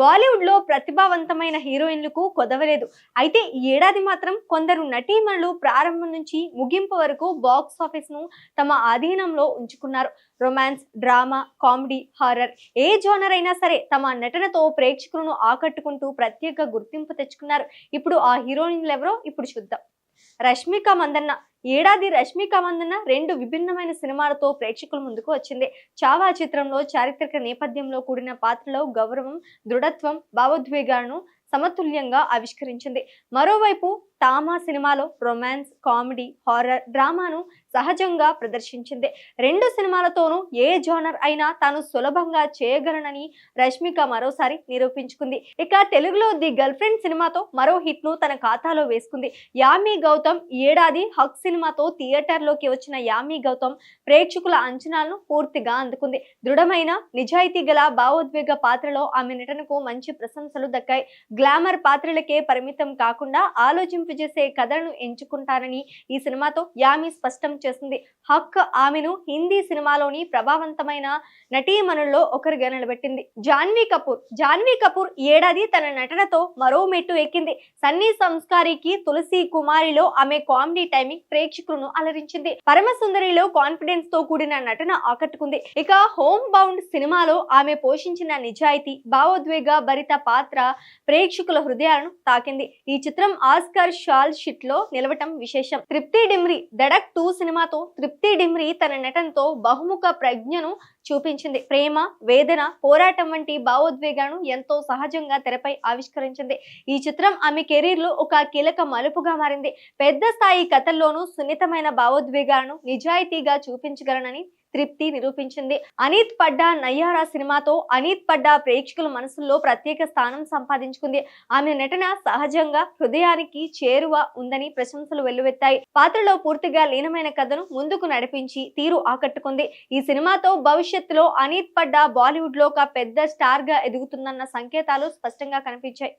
బాలీవుడ్లో ప్రతిభావంతమైన హీరోయిన్లకు కొదవలేదు. అయితే ఈ ఏడాది మాత్రం కొందరు నటీమణులు ప్రారంభం నుంచి ముగింపు వరకు బాక్స్ ఆఫీస్ను తమ ఆధీనంలో ఉంచుకున్నారు. రొమాన్స్ డ్రామా కామెడీ హారర్ ఏ జోనర్ అయినా సరే తమ నటనతో ప్రేక్షకులను ఆకట్టుకుంటూ ప్రత్యేక గుర్తింపు తెచ్చుకున్నారు. ఇప్పుడు ఆ హీరోయిన్లు ఎవరో ఇప్పుడు చూద్దాం. రష్మిక మందన్న. ఏడాది రష్మిక మందన్న రెండు విభిన్నమైన సినిమాలతో ప్రేక్షకుల ముందుకు వచ్చింది. చావా చిత్రంలో చారిత్రక నేపథ్యంలో కూడిన పాత్రలో గౌరవం దృఢత్వం భావోద్వేగాలను సమతుల్యంగా ఆవిష్కరించింది. మరోవైపు తామా సినిమాలో రొమాన్స్ కామెడీ హారర్ డ్రామాను సహజంగా ప్రదర్శించింది. రెండు సినిమాలతోనూ ఏ జోనర్ అయినా తాను సులభంగా చేయగలనని రష్మిక మరోసారి నిరూపించుకుంది. ఇక తెలుగులో ది గర్ల్ ఫ్రెండ్ సినిమాతో మరో హిట్ను తన ఖాతాలో వేసుకుంది. యామి గౌతమ్ ఏడాది హక్ సినిమాతో థియేటర్లోకి వచ్చిన యామి గౌతమ్ ప్రేక్షకుల అంచనాలను పూర్తిగా అందుకుంది. దృఢమైన నిజాయితీ గల భావోద్వేగ పాత్రలో ఆమె నటనకు మంచి ప్రశంసలు దక్కాయి. గ్లామర్ పాత్రలకే పరిమితం కాకుండా ఆలోచింపు ఆలోచింపజేసే కథలను ఎంచుకుంటారని ఈ సినిమాతో యామి స్పష్టం చేసింది. హక్ ఆమెను హిందీ సినిమాలోని ప్రభావవంతమైన నటీమణుల్లో ఒకరిగా నిలబెట్టింది. జాన్వీ కపూర్ జాన్వీ కపూర్ ఏడాది తన నటనతో మరో మెట్టు ఎక్కింది. సన్నీ సంస్కారికి తులసి కుమారిలో ఆమె కామెడీ టైమింగ్ ప్రేక్షకులను అలరించింది. పరమసుందరిలో కాన్ఫిడెన్స్తో కూడిన నటన ఆకట్టుకుంది. ఇక హోమ్ బౌండ్ సినిమాలో ఆమె పోషించిన నిజాయితీ భావోద్వేగ భరిత పాత్ర ప్రేక్షకుల హృదయాలను తాకింది. ఈ చిత్రం ఆస్కర్ షాల్ షిట్లో నిలవటం విశేషం. తృప్తి డిమ్రి దడక్ టూ సినిమాతో తృప్తి డిమ్రి తన నటనతో బహుముఖ ప్రజ్ఞను చూపించింది. ప్రేమ వేదన పోరాటం వంటి భావోద్వేగాలను ఎంతో సహజంగా తెరపై ఆవిష్కరించింది. ఈ చిత్రం ఆమె కెరీర్లో ఒక కీలక మలుపుగా మారింది. పెద్ద స్థాయి కథల్లోనూ సున్నితమైన భావోద్వేగాలను నిజాయితీగా చూపించగలనని తృప్తి నిరూపించింది. అనీత్ పడ్డా నయ్యారా సినిమాతో అనీత్ పడ్డా ప్రేక్షకుల మనసుల్లో ప్రత్యేక స్థానం సంపాదించుకుంది. ఆమె నటన సహజంగా హృదయానికి చేరువ ఉందని ప్రశంసలు వెల్లువెత్తాయి. పాత్రలో పూర్తిగా లీనమైన కథను ముందుకు నడిపించి తీరు ఆకట్టుకుంది. ఈ సినిమాతో భవిష్యత్ భవిష్యత్తులో అనీత్ పడ్డా బాలీవుడ్లో ఒక పెద్ద స్టార్గా ఎదుగుతుందన్న సంకేతాలు స్పష్టంగా కనిపించాయి.